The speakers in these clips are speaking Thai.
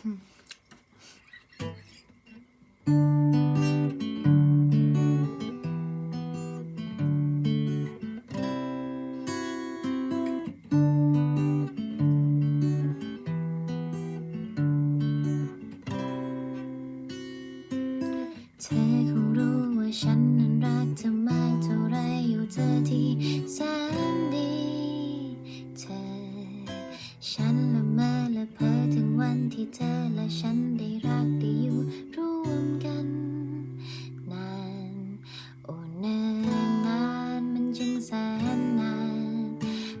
เธอคงรู้ว่าฉันนั้นรักเธอมากเท่าไรอยู่เธอที่แสน ที่เธอและฉันได้รักได้อยู่ร่วมกัน นาน โอ้เนิ่นนานมันจึงแสนนาน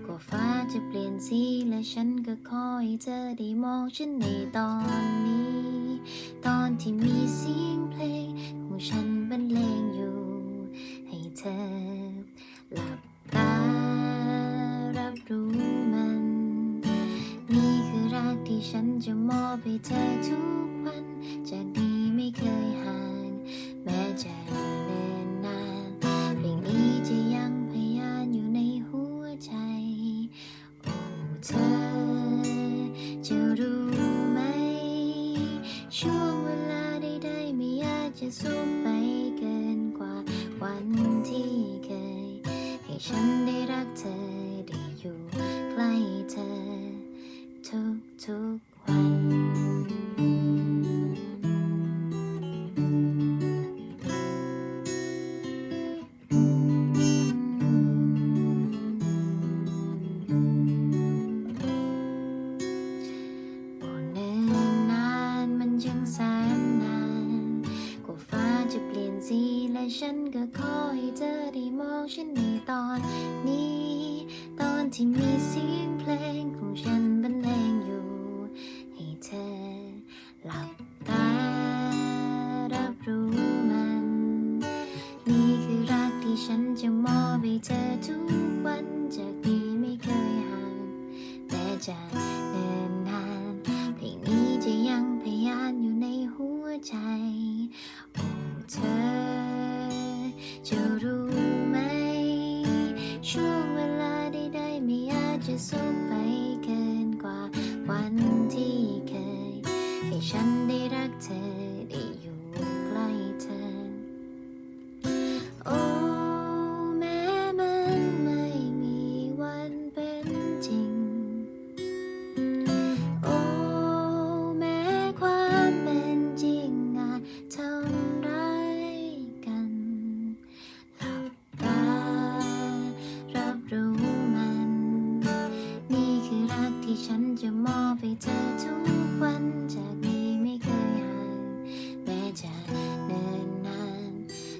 กว่าฟ้าจะเปลี่ยนสีและฉันก็คอยเธอได้มองฉันในตอนนี้ ตอนที่มีเสียงเพลงของฉันบรรเลงอยู่ ให้เธอหลับ ไปเธอทุกวัน จากดีไม่เคยห่าง แม้จะเนิ่นนานเพลงนี้จะยังพยานอยู่ในหัวใจ โอ้เธอ จะรู้ไหม ช่วงเวลาใดๆไม่อยากจะสูญไป และฉันก็ขอให้เธอได้มองฉันในตอนนี้ ตอนที่มีเสียงเพลงของฉันบรรเลงอยู่ ให้เธอหลับตารับรู้มัน นี่คือรักที่ฉันจะมอบให้เธอทุกวันจากนี้ไม่เคยห่างแม้จะเนิ่น สูญไปเกินกว่าวันที่เคยให้ฉัน นจะมอบให้เธอทุกวันจากนี้ไม่เคยห่างแม้จะเนินนาน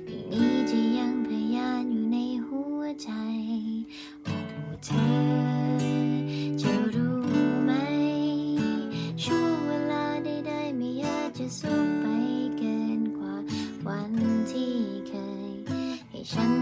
เพลงนี้จะยังพยานอยู่ในหัวใจโอ้เธอจะรู้ไหม ช่วงเวลาใดๆไม่อยากจะสูงไปเกินกว่าวันที่เคย ให้ฉัน